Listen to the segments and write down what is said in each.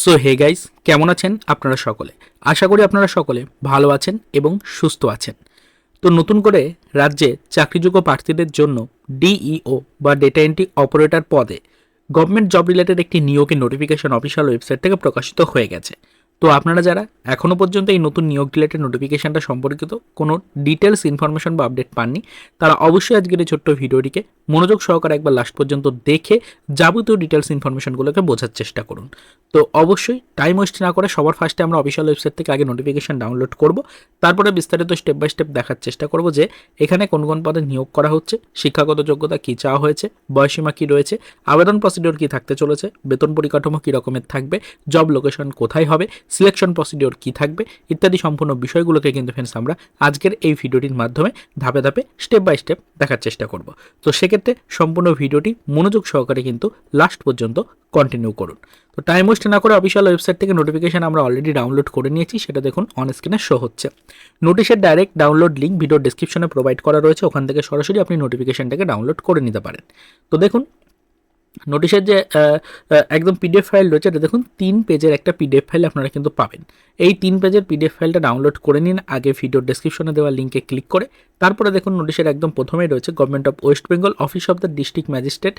So hey guys কেমন আছেন আপনারা সকলে? আশা করি আপনারা সকলে ভালো আছেন এবং সুস্থ আছেন। তো নতুন করে রাজ্যে চাকরিযোগ্য প্রার্থীদের জন্য ডিইও বা ডেটা এন্ট্রি অপারেটর পদে গভর্নমেন্ট জব রিলেটেড একটি নিয়োগের নোটিফিকেশন অফিসিয়াল ওয়েবসাইট থেকে প্রকাশিত হয়ে গেছে। তো আপনারা যারা এখনও পর্যন্ত এই নতুন নিয়োগ রিলেটেড নোটিফিকেশনটা সম্পর্কিত কোনো ডিটেলস ইনফরমেশন বা আপডেট পাননি, তারা অবশ্যই আজকের এই ছোট্ট ভিডিওটিকে মনোযোগ সহকারে একবার লাস্ট পর্যন্ত দেখে যাবতীয় ডিটেলস ইনফরমেশনগুলোকে বোঝার চেষ্টা করুন। তো অবশ্যই টাইম ওয়েস্ট না করে সবার ফার্স্টে আমরা অফিসিয়াল ওয়েবসাইট থেকে আগে নোটিফিকেশান ডাউনলোড করব, তারপরে বিস্তারিত স্টেপ বাই স্টেপ দেখার চেষ্টা করব যে এখানে কোন কোন পদে নিয়োগ করা হচ্ছে, শিক্ষাগত যোগ্যতা কী চাওয়া হয়েছে বয়সীমা কী রয়েছে, আবেদন প্রসিডিওর কী থাকতে চলেছে, বেতন পরিকাঠামো কী রকমের থাকবে জব লোকেশন কোথায় হবে সিলেকশন প্রসিডিওর কী থাকবে, ইত্যাদি সম্পূর্ণ বিষয়গুলোকে কিন্তু ফ্রেন্ডস আমরা আজকের এই ভিডিওটির মাধ্যমে ধাপে ধাপে স্টেপ বাই স্টেপ দেখার চেষ্টা করব। তো সেক্ষেত্রে সম্পূর্ণ ভিডিওটি মনোযোগ সহকারে কিন্তু লাস্ট পর্যন্ত কন্টিনিউ করুন। তো টাইম ওয়েস্ট না করে অফিসিয়াল ওয়েবসাইট থেকে নোটিফিকেশন আমরা অলরেডি ডাউনলোড করে নিয়েছি, সেটা দেখুন অন স্ক্রিনে শো হচ্ছে। নোটিশের ডাইরেক্ট ডাউনলোড লিঙ্ক ভিডিও ডিসক্রিপশনে প্রোভাইড করা রয়েছে, ওখান থেকে সরাসরি আপনি নোটিফিকেশনটাকে ডাউনলোড করে নিতে পারেন। তো দেখুন নোটিশের যে একদম পিডিএফ ফাইল রয়েছে, এটা দেখুন, তিন পেজের একটা পিডিএফ ফাইল আপনারা কিন্তু পাবেন। এই তিন পেজের পিডিএফ ফাইলটা ডাউনলোড করে নিন, আগে ভিডিও ডেসক্রিপশনে দেওয়া লিঙ্কে ক্লিক করে। তারপরে দেখুন নোটিশের একদম প্রথমেই রয়েছে government of West Bengal office of the district magistrate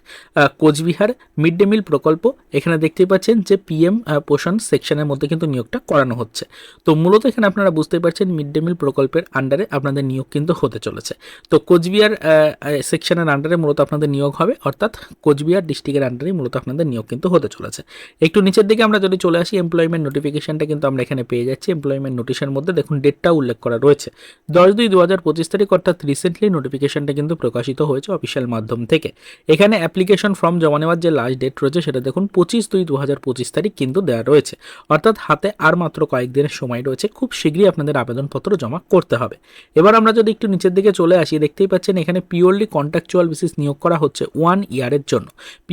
Coochbehar mid day meal প্রকল্প। এখানে দেখতেই পাচ্ছেন যে পিএম পোষণ সেকশনের মধ্যে কিন্তু নিয়োগটা করানো হচ্ছে। তো মূলত এখানে আপনারা বুঝতেই পারছেন মিড ডে মিল প্রকল্পের আন্ডারে আপনাদের নিয়োগ কিন্তু হতে চলেছে। তো কোচবিহার সেকশনের আন্ডারে মূলত আপনাদের নিয়োগ হবে, অর্থাৎ কোচবিহার ডিস্ট্রিক্টের আন্ডারে মূলত আপনাদের নিয়োগ কিন্তু হতে চলেছে। একটু নিচের দিকে আমরা যদি চলে আসি এমপ্লয়মেন্ট নোটিফিকেশনটা কিন্তু আমরা এখানে পেয়ে যাচ্ছি। এমপ্লয়মেন্ট নোটিশের মধ্যে দেখুন ডেটটা উল্লেখ করা রয়েছে। দশ দুই দু হাজার পঁচিশ তারিখ অর্থাৎ রিসেন্টলি নোটিফিকেশনটা কিন্তু প্রকাশিত হয়েছে অফিসিয়াল মাধ্যম থেকে। এখানে অ্যাপ্লিকেশন ফর্ম জমা নেওয়ার যে লাস্ট ডেট রয়েছে, সেটা দেখুন পঁচিশ দুই দু হাজার পঁচিশ তারিখ কিন্তু দেওয়া রয়েছে। অর্থাৎ হাতে আর মাত্র কয়েকদিনের সময় রয়েছে, খুব শীঘ্রই আপনাদের আবেদনপত্র জমা করতে হবে। এবার আমরা যদি একটু নিচের দিকে চলে আসি, দেখতেই পাচ্ছেন এখানে পিওরলি কন্ট্রাকচুয়াল বেসিস নিয়োগ করা হচ্ছে ওয়ান ইয়ারের জন্য।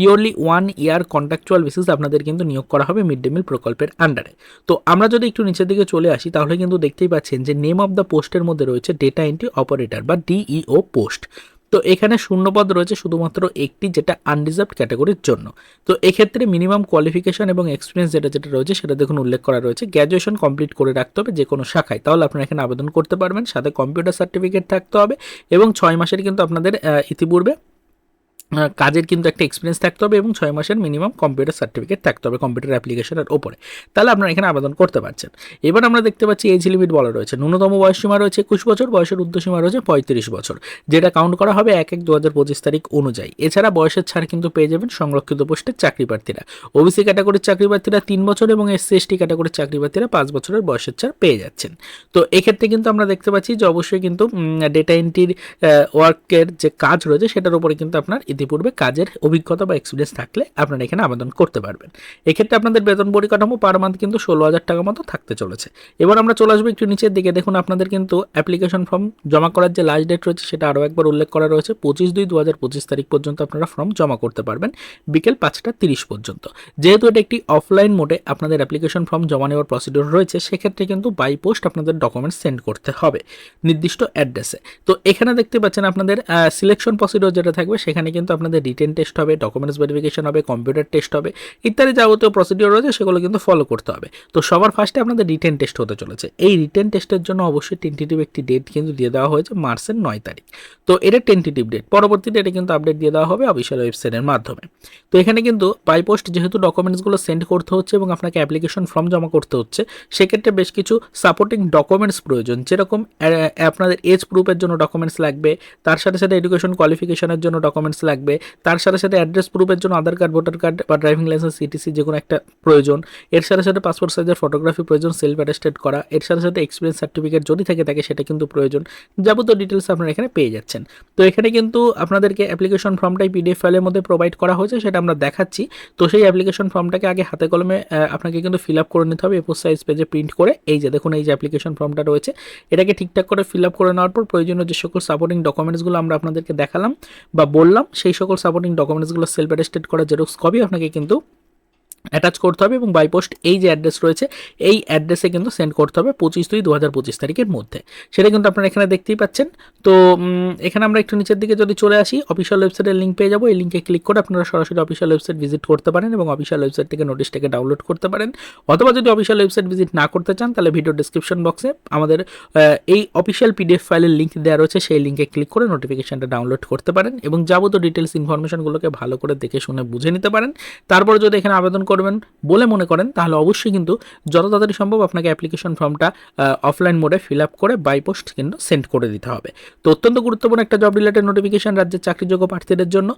Purely one year contractual basis আপনাদের কিন্তু নিয়োগ করা হবে মিড ডে মিল প্রকল্পের আন্ডারে তো আমরা যদি একটু নিচের দিকে চলে আসি, তাহলে কিন্তু দেখতেই পাচ্ছেন যে নেম অফ দ্য পোস্টের মধ্যে রয়েছে ডেটা এন্ট্রি অপারেটর বা ডিইও পোস্ট তো এখানে শূন্যপদ রয়েছে শুধুমাত্র একটি, যেটা আনরিজার্ভ ক্যাটাগরির জন্য। তো এক্ষেত্রে মিনিমাম কোয়ালিফিকেশন এবং এক্সপিরিয়েন্স যেটা যেটা রয়েছে সেটা দেখুন উল্লেখ করা রয়েছে। গ্র্যাজুয়েশন কমপ্লিট করে রাখতে হবে যে কোনো শাখায়। তাহলে আপনারা এখানে আবেদন করতে পারবেন, সাথে কম্পিউটার সার্টিফিকেট থাকতে হবে এবং ছয় মাসের কিন্তু আপনাদের ইতিপূর্বে কাজের কিন্তু একটা এক্সপিরিয়েন্স থাকতে হবে এবং ছয় মাসের মিনিমাম কম্পিউটার সার্টিফিকেট থাকতে হবে কম্পিউটার অ্যাপ্লিকেশনের ওপরে। তাহলে আপনারা এখানে আবেদন করতে পারছেন। এবার আমরা দেখতে পাচ্ছি এজ লিমিট বলা রয়েছে। ন্যূনতম বয়সসীমা রয়েছে একুশ বছর, বয়সের ঊর্ধ্বসীমা রয়েছে পঁয়ত্রিশ বছর, যেটা কাউন্ট করা হবে এক এক দু হাজার পঁচিশ তারিখ অনুযায়ী। এছাড়া বয়সের ছাড় কিন্তু পেয়ে যাবেন সংরক্ষিত পোস্টের চাকরি প্রার্থীরা ওবিসি ক্যাটাগরির চাকরি প্রার্থীরা তিন বছর এবং এসসি এসটি ক্যাটাগরির চাকরি প্রার্থীরা পাঁচ বছরের বয়সের ছাড় পেয়ে যাচ্ছেন। তো এক্ষেত্রে কিন্তু আমরা দেখতে পাচ্ছি যে অবশ্যই কিন্তু ডেটা এন্ট্রির ওয়ার্কের যে কাজ রয়েছে সেটার উপরে কিন্তু আপনার ইতিপূর্বে কাজের অভিজ্ঞতা বা এক্সপিরিয়েন্স থাকলে আপনারা এখানে আবেদন করতে পারবেন। এক্ষেত্রে আপনাদের বেতন পরিকাঠামো পার মান্থ কিন্তু ষোলো হাজার টাকা মতো থাকতে চলেছে। এবার আমরা চলে আসব একটু নিচের দিকে। দেখুন, আপনাদের কিন্তু অ্যাপ্লিকেশন ফর্ম জমা করার যে লাস্ট ডেট রয়েছে সেটা আরও একবার উল্লেখ করা রয়েছে। পঁচিশ দুই দু হাজার পঁচিশ তারিখ পর্যন্ত আপনারা ফর্ম জমা করতে পারবেন, বিকেল পাঁচটা তিরিশ পর্যন্ত। যেহেতু এটা একটি অফলাইন মোডে আপনাদের অ্যাপ্লিকেশন ফর্ম জমা নেওয়ার প্রসিডিওর রয়েছে, সেক্ষেত্রে কিন্তু বাই পোস্ট আপনাদের ডকুমেন্টস সেন্ড করতে হবে নির্দিষ্ট অ্যাড্রেসে তো এখানে দেখতে পাচ্ছেন আপনাদের সিলেকশন প্রসিডিওর যেটা থাকবে, সেখানে কিন্তু আপনাদের রিটেন টেস্ট হবে ডকুমেন্টস ভেরিফিকেশন হবে কম্পিউটার টেস্ট হবে, ইত্যাদি যাবতীয় প্রসিডিওর রয়েছে, সেগুলো কিন্তু ফলো করতে হবে। তো সবার ফার্স্টে আপনাদের রিটেন টেস্ট হতে চলেছে। এই রিটেন টেস্টের জন্য অবশ্যই টেন্টেটিভ একটি ডেট কিন্তু দিয়ে দেওয়া হয়েছে, মার্চের নয় তারিখ। তো এটা টেন্টেটিভ ডেট পরবর্তী ডেটে কিন্তু আপডেট দিয়ে দেওয়া হবে অফিসিয়াল ওয়েবসাইটের মাধ্যমে। তো এখানে কিন্তু বাই পোস্ট যেহেতু ডকুমেন্টসগুলো সেন্ড করতে হচ্ছে এবং আপনাকে অ্যাপ্লিকেশন ফর্ম জমা করতে হচ্ছে, সেক্ষেত্রে বেশ কিছু সাপোর্টিং ডকুমেন্টস প্রয়োজন। যেরকম আপনাদের এজ প্রুফের জন্য ডকুমেন্টস লাগবে, তার সাথে সাথে এডুকেশন কোয়ালিফিকেশনের জন্য ডকুমেন্টস লাগবে। তার সাথে সাথে অ্যাড্রেস প্রুফের জন্য আধার কার্ড ভোটার কার্ড বা ড্রাইভিং লাইসেন্স সিটিসি যে কোনো একটা প্রয়োজন। এর সাথে সাথে পাসপোর্ট সাইজের ফটোগ্রাফি প্রয়োজন সেলফ অ্যাটেস্টেড করা। এর সাথে সাথে এক্সপিরিয়েন্স সার্টিফিকেট যদি থেকে থাকে সেটা কিন্তু প্রয়োজন। যাবতীয় ডিটেলস আপনারা এখানে পেয়ে যাচ্ছেন। তো এখানে কিন্তু আপনাদেরকে অ্যাপ্লিকেশন ফর্মটাই পিডিএফ ফাইলের মধ্যে প্রোভাইড করা হয়েছে, সেটা আমরা দেখাচ্ছি। তো সেই অ্যাপ্লিকেশন ফর্মটাকে আগে হাতে কলমে আপনাকে কিন্তু ফিল আপ করে নিতে হবে এপোর সাইজ পেজে প্রিন্ট করে। এই যে দেখুন, এই যে অ্যাপ্লিকেশন ফর্মটা রয়েছে। এটাকে ঠিকঠাক করে ফিল আপ করে নেওয়ার পর প্রয়োজনীয় যে সকল সাপোর্টিং ডকুমেন্টসগুলো আমরা আপনাদেরকে দেখালাম বা বললাম, সেই সকল সাপোর্টিং ডকুমেন্টসগুলো সেলফ অ্যাটেস্টেড করা জেরক্স কপি আপনাকে কিন্তু অ্যাটাচ করতে হবে এবং বাই পোস্ট এই যে অ্যাড্রেস রয়েছে, এই অ্যাড্রেসে কিন্তু সেন্ড করতে হবে পঁচিশ দুই দু হাজার পঁচিশ তারিখের মধ্যে। সেটা কিন্তু আপনারা এখানে দেখতেই পাচ্ছেন। তো এখানে আমরা একটু নিচের দিকে যদি চলে আসি অফিসিয়াল ওয়েবসাইটের লিঙ্ক পেয়ে যাব। এই লিঙ্কে ক্লিক করে আপনারা সরাসরি অফিসিয়াল ওয়েবসাইট ভিজিট করতে পারেন এবং অফিসিয়াল ওয়েবসাইট থেকে নোটিশটাকে ডাউনলোড করতে পারেন। অথবা যদি অফিসিয়াল ওয়েবসাইট ভিজিট না করতে চান, তাহলে ভিডিও ডিসক্রিপশন বক্সে আমাদের এই অফিসিয়াল পিডিএফ ফাইলের লিঙ্ক দেওয়া রয়েছে। সেই লিঙ্কে ক্লিক করে নোটিফিকেশনটা ডাউনলোড করতে পারেন এবং যাবতীয় ডিটেলস ইনফরমেশনগুলোকে ভালো করে দেখে শুনে বুঝে নিতে পারেন। তারপরে যদি এখানে আবেদন করবেন বলে মনে করেন, তাহলে অবশ্যই কিন্তু যত তাড়াতাড়ি সম্ভব আপনাকে অ্যাপ্লিকেশন ফর্মটা অফলাইন মোডে ফিল আপ করে বাই পোস্ট কিন্তু সেন্ড করে দিতে হবে। তো অত্যন্ত গুরুত্বপূর্ণ একটা জব রিলেটেড নোটিফিকেশন রাজ্যের চাকরিযোগ্য প্রার্থীদের জন্য।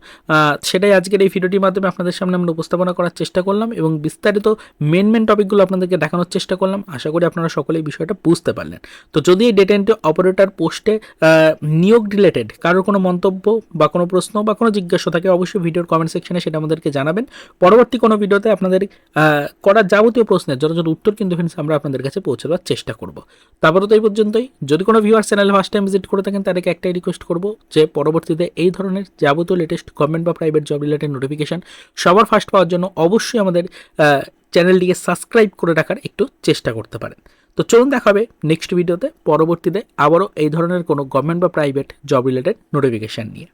সেটাই আজকের এই ভিডিওটির মাধ্যমে আপনাদের সামনে আমরা উপস্থাপনা করার চেষ্টা করলাম এবং বিস্তারিত মেন মেন টপিকগুলো আপনাদেরকে দেখানোর চেষ্টা করলাম। আশা করি আপনারা সকলেই বিষয়টা বুঝতে পারলেন। তো যদি এই ডেটা এন্ট্রি অপারেটর পোস্টে নিয়োগ রিলেটেড কারোর কোনো মন্তব্য বা কোনো প্রশ্ন বা কোনো জিজ্ঞাসা থাকে, অবশ্যই ভিডিওর কমেন্ট সেকশনে সেটা আমাদেরকে জানাবেন। পরবর্তী কোনো ভিডিওতে আপনাদের করা যাবতীয় প্রশ্নের যথাযথ উত্তর কিন্তু ফ্রেন্ডস আমরা আপনাদের কাছে পৌঁছে দেওয়ার চেষ্টা করব। তারপরে তো এই পর্যন্তই। যদি কোনো viewer channel first time visit করে থাকেন তাদেরকে একটাই রিকোয়েস্ট করব যে পরবর্তীতে এই ধরনের যাবতীয় লেটেস্ট গভর্নমেন্ট বা প্রাইভেট জব রিলেটেড নোটিফিকেশান সবার ফার্স্ট পাওয়ার জন্য অবশ্যই আমাদের চ্যানেলটিকে সাবস্ক্রাইব করে রাখার একটু চেষ্টা করতে পারেন। তো চলুন দেখা হবে নেক্সট ভিডিওতে পরবর্তীতে আবারও এই ধরনের কোনো গভর্নমেন্ট বা প্রাইভেট জব রিলেটেড নোটিফিকেশান নিয়ে।